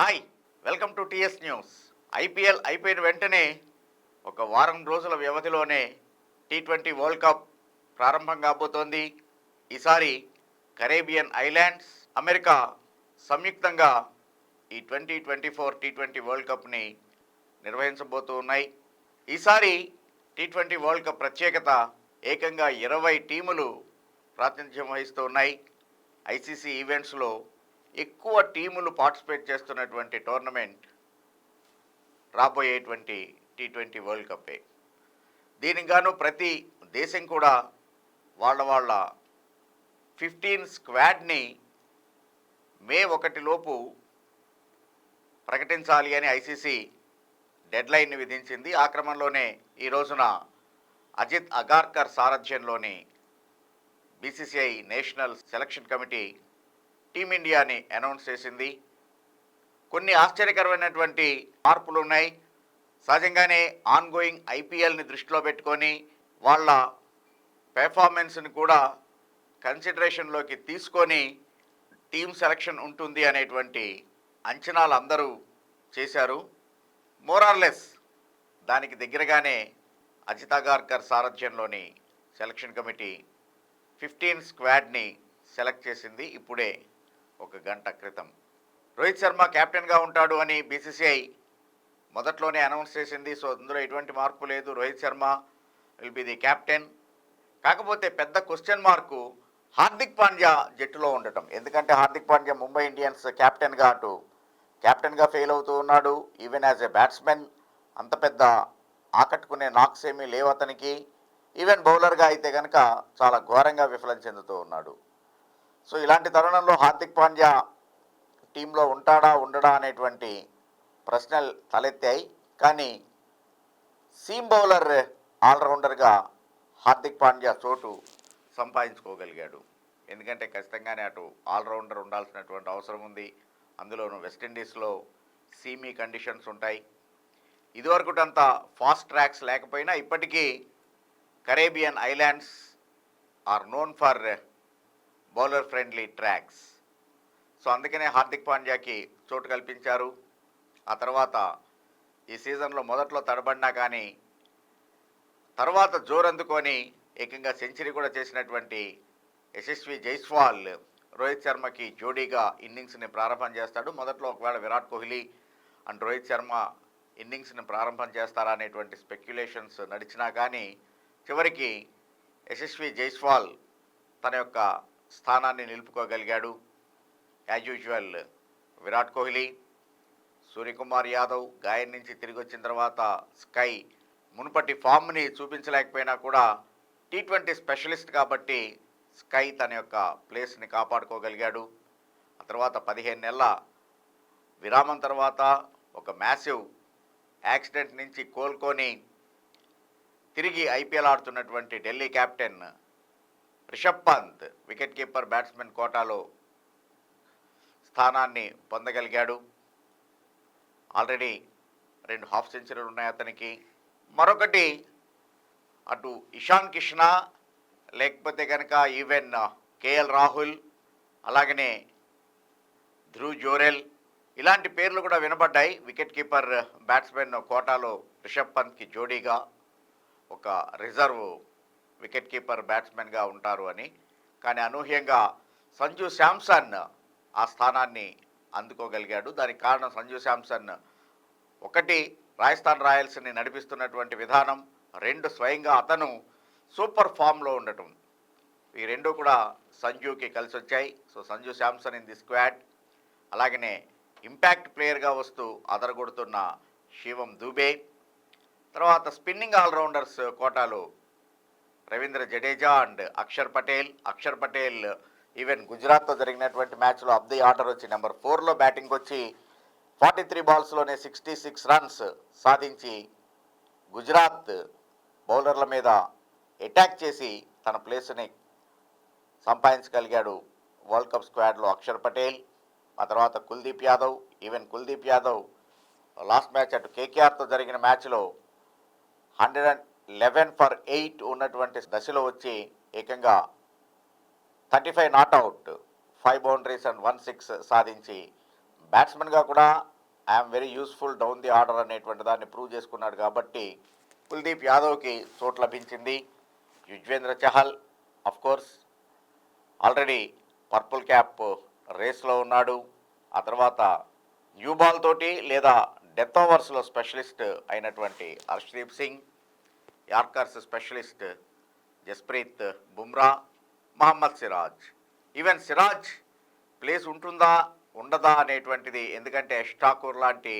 Hi welcome to TS news. IPL అయిపోయిన వెంటనే ఒక వారం రోజుల వ్యవధిలోనే టీ ట్వంటీ వరల్డ్ కప్ ప్రారంభం కాబోతోంది. ఈసారి కరేబియన్ ఐలాండ్స్ అమెరికా సంయుక్తంగా ఈ twenty twenty four T twenty world కప్ని నిర్వహించబోతూ ఉన్నాయి. ఈసారి టీ ట్వంటీ వరల్డ్ కప్ ప్రత్యేకత ఏకంగా ఇరవై టీములు ప్రాతినిధ్యం వహిస్తూ ఉన్నాయి. ఐసీసీ ఈవెంట్స్లో ఎక్కువ టీములు పార్టిసిపేట్ చేస్తున్నటువంటి టోర్నమెంట్ రాబోయేటువంటి టీ ట్వంటీ వరల్డ్ కప్పే. దీనికి గాను ప్రతి దేశం కూడా వాళ్ళ వాళ్ళ ఫిఫ్టీన్ స్క్వాడ్ని మే ఒకటిలోపు ప్రకటించాలి అని ఐసీసీ డెడ్లైన్ విధించింది. ఆ క్రమంలోనే ఈ రోజున అజిత్ అగార్కర్ సారథ్యంలోని బీసీసీఐ నేషనల్ సెలక్షన్ కమిటీ టీమిండియాని అనౌన్స్ చేసింది. కొన్ని ఆశ్చర్యకరమైనటువంటి మార్పులు ఉన్నాయి సహజంగానే ఆన్గోయింగ్ ఐపీఎల్ని దృష్టిలో పెట్టుకొని వాళ్ళ పెర్ఫార్మెన్స్ని కూడా కన్సిడరేషన్లోకి తీసుకొని టీమ్ సెలక్షన్ ఉంటుంది అనేటువంటి అంచనాలు అందరూ చేశారు. మోరార్లెస్ దానికి దగ్గరగానే అజితా గార్కర్ సారథ్యంలోని సెలక్షన్ కమిటీ ఫిఫ్టీన్ స్క్వాడ్ని సెలెక్ట్ చేసింది. ఇప్పుడే ఒక గంట క్రితం. రోహిత్ శర్మ కెప్టెన్గా ఉంటాడు అని బీసీసీఐ మొదట్లోనే అనౌన్స్ చేసింది. సో అందులో ఎటువంటి మార్పు లేదు. Rohit Sharma will be the captain కాకపోతే పెద్ద క్వశ్చన్ మార్కు హార్దిక్ పాండ్యా జట్టులో ఉండటం. ఎందుకంటే హార్దిక్ పాండ్యా ముంబై ఇండియన్స్ కెప్టెన్గా అటు కెప్టెన్గా ఫెయిల్ అవుతూ ఉన్నాడు. ఈవెన్ యాజ్ ఎ బ్యాట్స్మెన్ అంత పెద్ద ఆకట్టుకునే నాక్స్ ఏమీ లేవు అతనికి. ఈవెన్ బౌలర్గా అయితే కనుక చాలా ఘోరంగా విఫలం చెందుతూ ఉన్నాడు. సో ఇలాంటి తరుణంలో హార్దిక్ పాండ్యా టీంలో ఉంటాడా ఉండడా అనేటువంటి ప్రశ్నలు తలెత్తాయి. కానీ సీమ్ బౌలర్ ఆల్రౌండర్గా హార్దిక్ పాండ్యా చోటు సంపాదించుకోగలిగాడు. ఎందుకంటే ఖచ్చితంగానే అటు ఆల్రౌండర్ ఉండాల్సినటువంటి అవసరం ఉంది. అందులోనూ వెస్టిండీస్లో సీమీ కండిషన్స్ ఉంటాయి. ఇదివరకుటంత ఫాస్ట్ ట్రాక్స్ లేకపోయినా ఇప్పటికీ Caribbean islands are known for bowler friendly tracks. So అందుకనే హార్దిక్ పాండ్యాకి చోటు కల్పించారు. ఆ తర్వాత ఈ సీజన్లో మొదట్లో తడబడినా కానీ తర్వాత జోరందుకొని ఏకంగా సెంచరీ కూడా చేసినటువంటి యశస్వి జైస్వాల్ రోహిత్ శర్మకి జోడీగా ఇన్నింగ్స్ని ప్రారంభం చేస్తాడు. మొదట్లో ఒకవేళ విరాట్ కోహ్లీ అండ్ రోహిత్ శర్మ ఇన్నింగ్స్ని ప్రారంభం చేస్తారా అనేటువంటి స్పెక్యులేషన్స్ నడిచినా కానీ చివరికి యశస్వి జైస్వాల్ తన యొక్క స్థానాన్ని నిలుపుకోగలిగాడు. యాజ్ యూజువల్ విరాట్ కోహ్లీ సూర్యకుమార్ యాదవ్ గాయం నుంచి తిరిగి వచ్చిన తర్వాత స్కై మునుపటి ఫామ్ని చూపించలేకపోయినా కూడా టీ ట్వంటీ స్పెషలిస్ట్ కాబట్టి స్కై తన యొక్క ప్లేస్ని కాపాడుకోగలిగాడు. ఆ తర్వాత పదిహేను నెలల విరామం తర్వాత ఒక మ్యాసివ్ యాక్సిడెంట్ నుంచి కోలుకొని తిరిగి IPL ఆడుతున్నటువంటి Delhi captain Rishabh Pant wicket keeper batsmen కోటాలో స్థానాన్ని పొందగలిగాడు. ఆల్రెడీ రెండు హాఫ్ సెంచరీలు ఉన్నాయి అతనికి. మరొకటి అటు ఇషాన్ కృష్ణ లేకపోతే కనుక ఈవెన్ కేఎల్ రాహుల్ అలాగనే ధ్రువ్ జోరెల్ ఇలాంటి పేర్లు కూడా వినబడ్డాయి. వికెట్ కీపర్ బ్యాట్స్మెన్ కోటాలో రిషబ్ పంత్కి జోడీగా ఒక రిజర్వ్ వికెట్ కీపర్ బ్యాట్స్మెన్గా ఉంటారు అని. కానీ అనూహ్యంగా సంజు శాంసన్ ఆ స్థానాన్ని అందుకోగలిగాడు. దానికి కారణం సంజు శాంసన్ ఒకటి రాజస్థాన్ రాయల్స్ని నడిపిస్తున్నటువంటి విధానం రెండు స్వయంగా అతను సూపర్ ఫామ్లో ఉండటం. ఈ రెండు కూడా సంజుకి కలిసి వచ్చాయి so Sanju Samson in the squad. అలాగనే ఇంపాక్ట్ ప్లేయర్గా వస్తూ అదరగొడుతున్న శివం దూబే. తర్వాత స్పిన్నింగ్ ఆల్రౌండర్స్ కోటాలో రవీంద్ర జడేజా అండ్ అక్షర్ పటేల్. అక్షర్ పటేల్ ఈవెన్ గుజరాత్తో జరిగినటువంటి మ్యాచ్లో ఆఫ్ ది ఆర్డర్ వచ్చి నెంబర్ ఫోర్లో బ్యాటింగ్ వచ్చి ఫార్టీ త్రీ బాల్స్లోనే సిక్స్టీ సిక్స్ రన్స్ సాధించి గుజరాత్ బౌలర్ల మీద అటాక్ చేసి తన ప్లేస్ని సంపాదించగలిగాడు వరల్డ్ కప్ స్క్వాడ్లో అక్షర్ పటేల్. ఆ తర్వాత Kuldeep Yadav even Kuldeep Yadav last match అటు కేకేఆర్తో జరిగిన మ్యాచ్లో hundred and eleven for eight ఉన్నటువంటి దశలో వచ్చి ఏకంగా thirty five not out five boundaries and one six సాధించి బ్యాట్స్మెన్గా కూడా I'm very useful down the order అనేటువంటి దాన్ని ప్రూవ్ చేసుకున్నాడు కాబట్టి కుల్దీప్ యాదవ్కి చోటు లభించింది. Yuzvendra Chahal of course already purple cap రేస్లో ఉన్నాడు. ఆ తర్వాత న్యూ బాల్ తోటి లేదా డెత్ ఓవర్స్లో స్పెషలిస్ట్ అయినటువంటి Harshdeep Singh yorkers specialist Jasprit Bumrah Mohammed Siraj. Even Siraj place ఉంటుందా ఉండదా అనేటువంటిది ఎందుకంటే యష్ లాంటి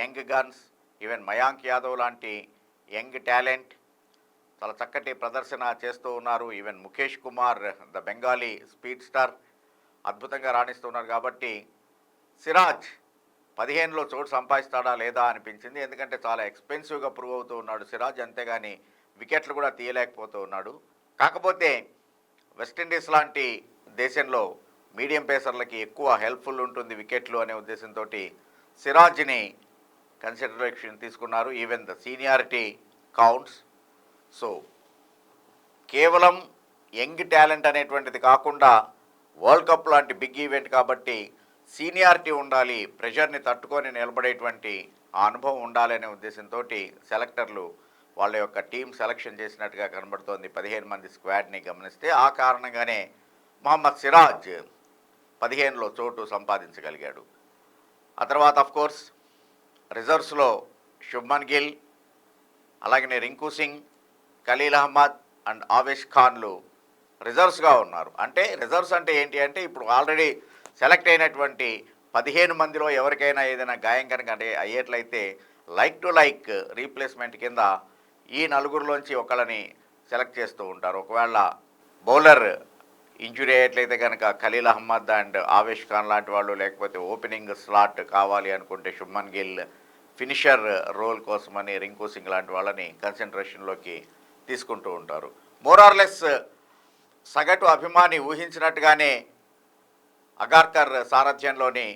young guns even Mayank Yadav లాంటి యంగ్ టాలెంట్ చాలా చక్కటి ప్రదర్శన చేస్తూ ఉన్నారు. Even Mukesh Kumar the Bengali speed star అద్భుతంగా రాణిస్తున్నారు. కాబట్టి సిరాజ్ పదిహేనులో చోటు సంపాదిస్తాడా లేదా అనిపించింది. ఎందుకంటే చాలా ఎక్స్పెన్సివ్గా ప్రూవ్ అవుతూ ఉన్నాడు సిరాజ్ అంతేగాని వికెట్లు కూడా తీయలేకపోతూ ఉన్నాడు. కాకపోతే వెస్టిండీస్ లాంటి దేశంలో మీడియం పేసర్లకి ఎక్కువ హెల్ప్ఫుల్ ఉంటుంది వికెట్లు అనే ఉద్దేశంతో సిరాజ్ని కన్సిడరేషన్ తీసుకున్నారు. Even the seniority counts. So కేవలం యంగ్ టాలెంట్ అనేటువంటిది కాకుండా వరల్డ్ కప్ లాంటి బిగ్ ఈవెంట్ కాబట్టి సీనియారిటీ ఉండాలి ప్రెషర్ని తట్టుకొని నిలబడేటువంటి ఆ అనుభవం ఉండాలనే ఉద్దేశంతో సెలెక్టర్లు వాళ్ళ యొక్క టీం సెలక్షన్ చేసినట్టుగా కనబడుతోంది. పదిహేను మంది స్క్వాడ్ని గమనిస్తే ఆ కారణంగానే మహమ్మద్ సిరాజ్ పదిహేనులో చోటు సంపాదించగలిగాడు. ఆ తర్వాత అఫ్ కోర్స్ రిజర్వ్స్లో శుభ్మన్ గిల్ అలాగనే రింకు సింగ్ ఖలీల్ అహ్మద్ అండ్ ఆవేష్ ఖాన్లు రిజర్వ్స్గా ఉన్నారు. అంటే రిజర్వ్స్ అంటే ఏంటి అంటే ఇప్పుడు ఆల్రెడీ సెలెక్ట్ అయినటువంటి పదిహేను మందిలో ఎవరికైనా ఏదైనా గాయం కనుక అంటే అయ్యేట్లయితే లైక్ టు లైక్ రీప్లేస్మెంట్ కింద ఈ నలుగురిలోంచి ఒకళ్ళని సెలెక్ట్ చేస్తూ ఉంటారు. ఒకవేళ బౌలర్ ఇంజురీ అయ్యేట్లయితే కనుక ఖలీల్ అహ్మద్ అండ్ ఆవేష్ ఖాన్ లాంటి వాళ్ళు లేకపోతే ఓపెనింగ్ స్లాట్ కావాలి అనుకుంటే శుభ్మన్ గిల్ ఫినిషర్ రోల్ కోసమని రింకు సింగ్ లాంటి వాళ్ళని కన్సన్ట్రేషన్లోకి తీసుకుంటూ ఉంటారు. మోరార్లెస్ సగటు అభిమాని ఊహించినట్టుగానే అగార్కర్ సారథ్యంలోని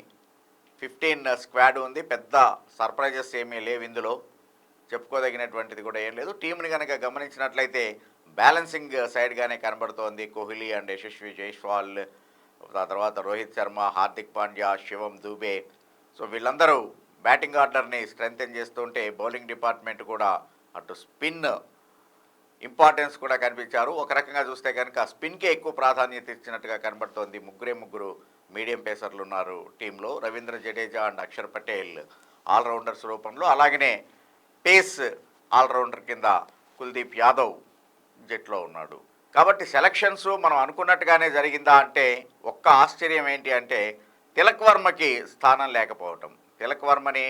ఫిఫ్టీన్ స్క్వాడ్ ఉంది. పెద్ద సర్ప్రైజెస్ ఏమీ లేవు ఇందులో. చెప్పుకోదగినటువంటిది కూడా ఏం లేదు. టీంని కనుక గమనించినట్లయితే బ్యాలెన్సింగ్ సైడ్గానే కనబడుతోంది కోహ్లీ అండ్ యశస్వి జైస్వాల్ ఆ తర్వాత రోహిత్ శర్మ హార్దిక్ పాండ్యా శివం దూబే. సో వీళ్ళందరూ బ్యాటింగ్ ఆర్డర్ని స్ట్రెంగ్తెన్ చేస్తుంటే బౌలింగ్ డిపార్ట్మెంట్ కూడా అటు స్పిన్ ఇంపార్టెన్స్ కూడా కనిపించారు. ఒక రకంగా చూస్తే కనుక స్పిన్కే ఎక్కువ ప్రాధాన్యత ఇచ్చినట్టుగా కనబడుతోంది ముగ్గురే ముగ్గురు మీడియం పేసర్లు ఉన్నారు టీంలో. రవీంద్ర జడేజా అండ్ అక్షర్ పటేల్ ఆల్రౌండర్స్ రూపంలో. అలాగనే పేస్ ఆల్రౌండర్ కింద కుల్దీప్ యాదవ్ జట్లో ఉన్నాడు. కాబట్టి సెలక్షన్స్ మనం అనుకున్నట్టుగానే జరిగిందా అంటే ఒక్క ఆశ్చర్యం ఏంటి అంటే తిలక్ వర్మకి స్థానం లేకపోవటం. తిలక్ వర్మని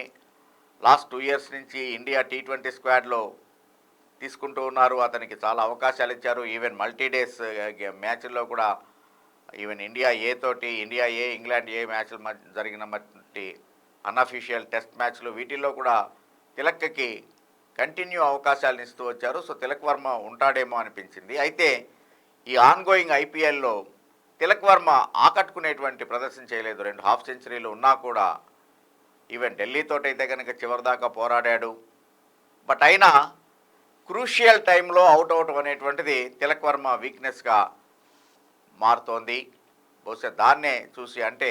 లాస్ట్ టూ ఇయర్స్ నుంచి ఇండియా టీ ట్వంటీ స్క్వాడ్లో తీసుకుంటూ ఉన్నారు. అతనికి చాలా అవకాశాలు ఇచ్చారు. ఈవెన్ మల్టీ డేస్ మ్యాచ్ల్లో కూడా ఈవెన్ ఇండియా ఏ తోటి ఇండియా ఏ ఇంగ్లాండ్ ఏ మ్యాచ్లు మధ్య జరిగిన మట్టి అన్అఫీషియల్ టెస్ట్ మ్యాచ్లు వీటిల్లో కూడా తిలక్కి కంటిన్యూ అవకాశాలను ఇస్తూ వచ్చారు. సో తిలక్ వర్మ ఉంటాడేమో అనిపించింది. అయితే ఈ ఆన్గోయింగ్ ఐపీఎల్లో తిలక్ వర్మ ఆకట్టుకునేటువంటి ప్రదర్శన చేయలేదు. రెండు హాఫ్ సెంచరీలు ఉన్నా కూడా ఈవెన్ ఢిల్లీతో అయితే కనుక చివరిదాకా పోరాడాడు. బట్ అయినా క్రూషియల్ టైంలో అవుట్ అవటం అనేటువంటిది తిలక్ వర్మ వీక్నెస్గా మారుతోంది. బహుశా దాన్నే చూసి అంటే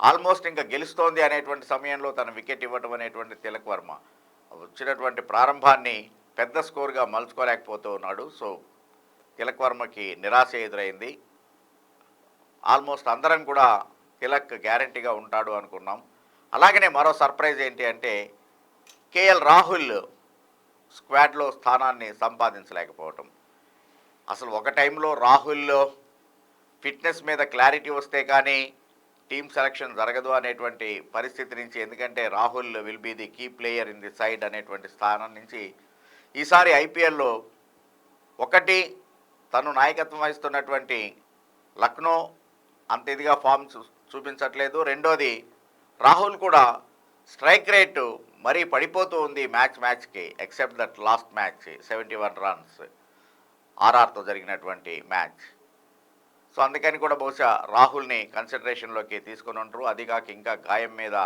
ఆల్మోస్ట్ ఇంకా గెలుస్తోంది అనేటువంటి సమయంలో తన వికెట్ ఇవ్వటం అనేటువంటి తిలక్ వర్మ. వచ్చినటువంటి ప్రారంభాన్ని పెద్ద స్కోర్గా మలుచుకోలేకపోతూ ఉన్నాడు. సో తిలక్ వర్మకి నిరాశ ఎదురైంది. ఆల్మోస్ట్ అందరం కూడా తిలక్ గ్యారంటీగా ఉంటాడు అనుకున్నాం. అలాగనే మరో సర్ప్రైజ్ ఏంటి అంటే కేఎల్ రాహుల్ స్క్వాడ్లో స్థానాన్ని సంపాదించలేకపోవటం. అసలు ఒక టైంలో రాహుల్లో ఫిట్నెస్ మీద క్లారిటీ వస్తే కానీ టీమ్ సెలక్షన్ జరగదు అనేటువంటి పరిస్థితి నుంచి ఎందుకంటే Rahul will be the key player in the side అనేటువంటి స్థానం నుంచి ఈసారి ఐపీఎల్లో ఒకటి తను నాయకత్వం వహిస్తున్నటువంటి లక్నో అంత ఇదిగా ఫామ్ చూ చూపించట్లేదు. రెండోది రాహుల్ కూడా స్ట్రైక్ రేటు మరీ పడిపోతూ ఉంది మ్యాచ్ మ్యాచ్కి except that last match seventy one runs ఆర్ఆర్తో జరిగినటువంటి మ్యాచ్. సో అందుకని కూడా బహుశా రాహుల్ని కన్సిడరేషన్లోకి తీసుకొని ఉంటారు అది కాక ఇంకా గాయం మీద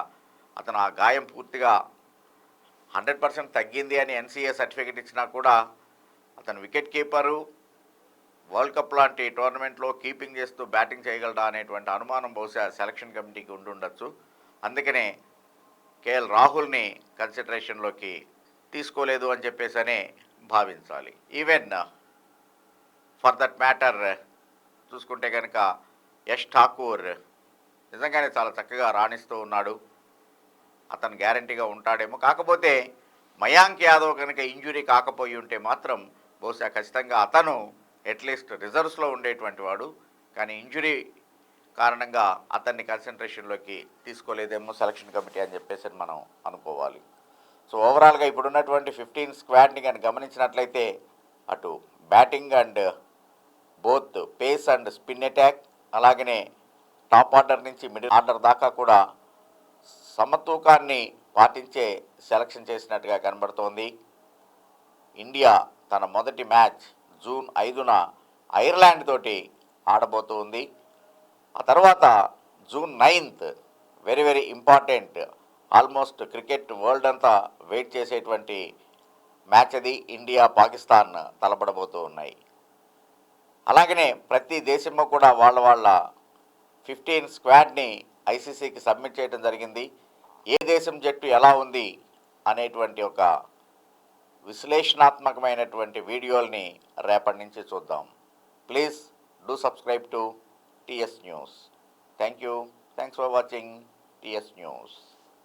అతను ఆ గాయం పూర్తిగా హండ్రెడ్ పర్సెంట్ తగ్గింది అని ఎన్సీఏ సర్టిఫికెట్ ఇచ్చినా కూడా అతను వికెట్ కీపరు వరల్డ్ కప్ లాంటి టోర్నమెంట్లో కీపింగ్ చేస్తూ బ్యాటింగ్ చేయగలడా అనేటువంటి అనుమానం బహుశా సెలక్షన్ కమిటీకి ఉండుండొచ్చు అందుకనే కేఎల్ రాహుల్ని కన్సిడరేషన్లోకి తీసుకోలేదు అని చెప్పేసి భావించాలి. ఈవెన్ ఫర్ దట్ మ్యాటర్ చూసుకుంటే కనుక యష్ ఠాకూర్ నిజంగానే చాలా చక్కగా రాణిస్తూ ఉన్నాడు. అతను గ్యారంటీగా ఉంటాడేమో. కాకపోతే మయాంక్ యాదవ్ కనుక ఇంజురీ కాకపోయి ఉంటే మాత్రం బహుశా ఖచ్చితంగా అతను అట్లీస్ట్ రిజర్వ్స్లో ఉండేటువంటి వాడు. కానీ ఇంజురీ కారణంగా అతన్ని కన్సన్ట్రేషన్లోకి తీసుకోలేదేమో సెలక్షన్ కమిటీ అని చెప్పేసి మనం అనుకోవాలి. సో ఓవరాల్గా ఇప్పుడున్నటువంటి ఫిఫ్టీన్ స్క్వాడ్ని కానీ గమనించినట్లయితే అటు batting and both pace and spin attack అలాగనే టాప్ ఆర్డర్ నుంచి మిడిల్ ఆర్డర్ దాకా కూడా సమతూకాన్ని పాటించే సెలక్షన్ చేసినట్టుగా కనబడుతోంది. ఇండియా తన మొదటి మ్యాచ్ జూన్ ఐదున ఐర్లాండ్ తోటి ఆడబోతుంది. ఆ తర్వాత June ninth very very important almost cricket world అంతా వెయిట్ చేసేటువంటి మ్యాచ్ అది. ఇండియా పాకిస్తాన్ తలపడబోతూ ఉన్నాయి. అలాగనే ప్రతి దేశంలో కూడా వాళ్ళ వాళ్ళ ఫిఫ్టీన్ స్క్వాడ్ని ఐసీసీకి సబ్మిట్ చేయడం జరిగింది. ఏ దేశం జట్టు ఎలా ఉంది అనేటువంటి ఒక విశ్లేషణాత్మకమైనటువంటి వీడియోల్ని రేపటి నుంచి చూద్దాం. Please do subscribe to TS news. Thank you. Thanks for watching TS news.